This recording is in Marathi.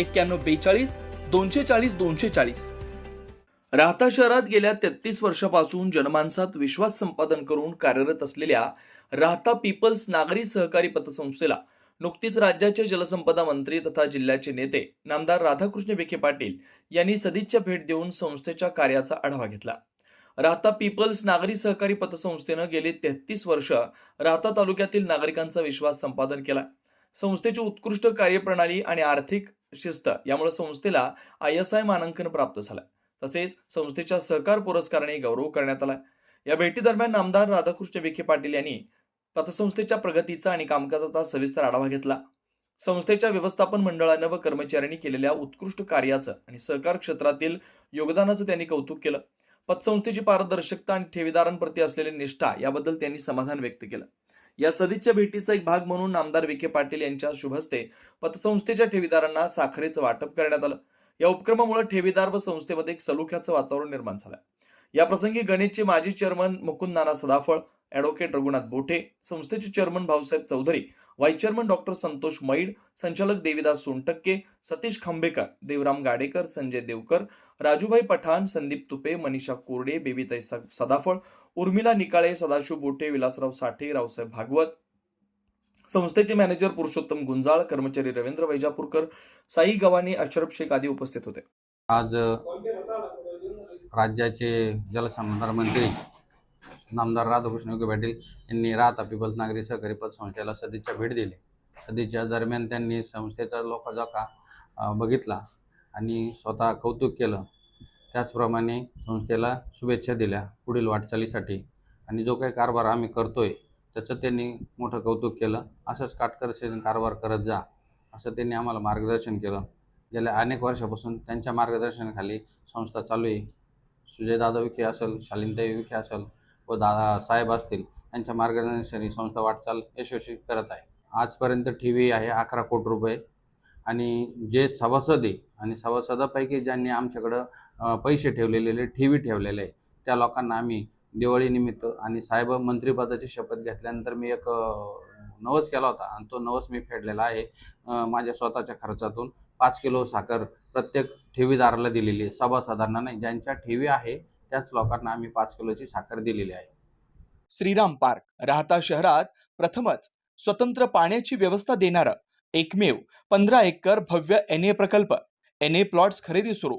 एक्क्याण्णव बेचाळीस दोनशे चाळीस दोनशे चाळीस. राहता शहरात गेल्या तेहतीस वर्षापासून जनमानसात विश्वास संपादन करून कार्यरत असलेल्या राहता पीपल्स नागरी सहकारी पतसंस्थेला नुकतीच राज्याचे जलसंपदा मंत्री तथा जिल्ह्याचे नेते नामदार राधाकृष्ण विखे पाटील यांनी सदिच्छा भेट देऊन संस्थेच्या कार्याचा आढावा घेतला. राहता पीपल्स नागरी सहकारी पतसंस्थेनं गेली तेहतीस वर्ष राहता तालुक्यातील नागरिकांचा विश्वास संपादन केला. संस्थेची उत्कृष्ट कार्यप्रणाली आणि आर्थिक शिस्त. यामुळे संस्थेला आय एस आय मानांकन प्राप्त झालं. तसेच संस्थेच्या सहकार पुरस्काराने गौरव करण्यात आला. या भेटीदरम्यान आमदार राधाकृष्ण विखे पाटील यांनी पतसंस्थेच्या प्रगतीचा आणि कामकाजाचा सविस्तर आढावा घेतला. संस्थेच्या व्यवस्थापन मंडळानं व कर्मचाऱ्यांनी केलेल्या उत्कृष्ट कार्याचं आणि सहकार क्षेत्रातील योगदानाचं त्यांनी कौतुक केलं. पतसंस्थेची पारदर्शकता आणि ठेवीदारांप्रती असलेली निष्ठा याबद्दल त्यांनी समाधान व्यक्त केलं. या सदिच्छा भेटीचा एक भाग म्हणून आमदार विखे पाटील यांच्या शुभहस्ते पतसंस्थेच्या ठेवीदारांना साखरेचं वाटप करण्यात आलं. या उपक्रमामुळे ठेवीदार व संस्थेमध्ये एक सलोख्याचं वातावरण निर्माण झालं. या प्रसंगी गणेशचे माजी चेअरमन मुकुंद नाना सदाफळ ॲडव्होकेट रघुनाथ बोठे संस्थेचे chairman Bhausaheb Chaudhari vice chairman doctor Santosh Maid संचालक देविदास सोनटक्के सतीश खांबेकर देवराम गाडेकर संजय देवकर राजूभाई पठाण संदीप तुपे मनीषा कोरडे बेबीताई सदाफळ उर्मिला निकाळे सदाशिव बोटे विलासराव साठे रावसाहेब भागवत संस्थेचे मॅनेजर पुरुषोत्तम गुंजाळ कर्मचारी रवींद्र वैजापूरकर साई गवानी अशरफ शेख आदी उपस्थित होते. आज राज्याचे जलसंधार मंत्री नामदार राधाकृष्ण योगी पाटील यांनी राहता पीपल्स नागरी सहकारी पतसंस्थेला सदिच्छा भेट दिली. सदिच्छा दरम्यान त्यांनी संस्थेचा लोकाजोका अ, बघितला आणि स्वतः कौतुक केलं. त्याचप्रमाणे संस्थेला शुभेच्छा दिल्या पुढील वाटचालीसाठी. आणि जो काही कारभार आम्ही करतो आहे त्याचं त्यांनी मोठं कौतुक केलं. असंच काटकरशील कारभार करत जा असं त्यांनी आम्हाला मार्गदर्शन केलं. गेल्या अनेक वर्षापासून त्यांच्या मार्गदर्शनाखाली संस्था चालू आहे. सुजयदादा विखे असेल शालिनताई विखे असेल व दादा साहेब असतील त्यांच्या मार्गदर्शनाने संस्था वाटचाल यशस्वी करत आहे. आजपर्यंत टी व्ही आहे अकरा कोटी रुपये. आणि जे सभासद आहे आणि सभासदापैकी ज्यांनी आमच्याकडं पैसे ठेवलेले ठेवी ठेवलेले आहे त्या लोकांना आम्ही दिवाळीनिमित्त आणि साहेब मंत्रिपदाची शपथ घेतल्यानंतर मी एक नवस केला होता आणि तो नवस मी फेडलेला आहे. माझ्या स्वतःच्या खर्चातून पाच किलो साखर प्रत्येक ठेवीदाराला दिलेली आहे. सभासदांना नाही ज्यांच्या ठेवी आहे त्याच लोकांना आम्ही पाच किलोची साखर दिलेली आहे. श्रीराम पार्क राहता शहरात प्रथमच स्वतंत्र पाण्याची व्यवस्था देणारं एकमेव पंधरा एकर भव्य एन ए प्रकल्प. एन ए प्लॉट्स खरेदी सुरू.